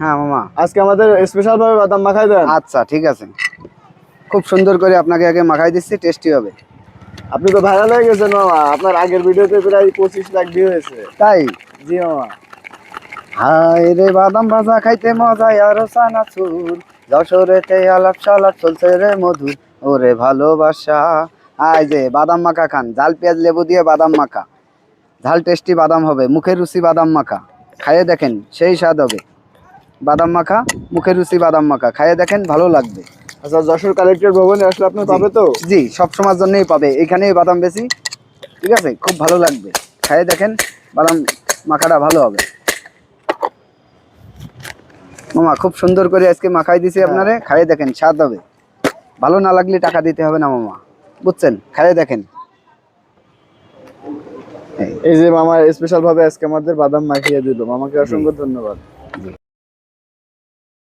হ্যাঁ মামা। আজকে আমাদের স্পেশাল ভাবে বাদাম মাখাই দেন। আচ্ছা ঠিক আছে। খুব সুন্দর করে আপনাকে আগে মাখাই দিচ্ছি টেস্টি হবে। আপনি তো ভাইরাল হয়ে গেছেন মামা। আপনার আগের ভিডিওতে প্রায় পঁচিশ লাখ ভিউ হয়েছে। তাই? জি মামা। হায় রে বাদাম ভাজা খাইতে মজাই আর সানাচুর যশোরেতে আলাপ সালাপ চলছে রে মধুর। ওরে ভালোবাসা। আয় যে বাদাম মাখা খান। ঝাল পেঁয়াজ লেবু দিয়ে বাদাম মাখা। ঝাল টেস্টি বাদাম হবে। মুখে রুচি বাদাম মাখা। খাইয়ে দেখেন সেই স্বাদ হবে। বাদাম মাখা মুখে রুচি বাদাম মাখা। খাইয়ে দেখেন ভালো লাগবে। আচ্ছা যশোর কালেক্টর ভবনে আসলে আপনি পাবে তো? জি সব সময়ের জন্যই পাবে। এখানেই বাদাম বেশি। ঠিক আছে? খুব ভালো লাগবে। খাইয়ে দেখেন বাদাম মাখাটা ভালো হবে। মামা খুব সুন্দর করে আজকে মাখাই দিছি আপনারে। খাইয়ে দেখেন স্বাদ হবে। ভালো না লাগলে টাকা দিতে হবে না মামা। বুঝছেন? খাইয়ে দেখেন। এই, এই যে মামা স্পেশাল ভাবে আজকে আমাদের বাদাম মাখিয়ে দিল। মামাকে অসংখ্য ধন্যবাদ।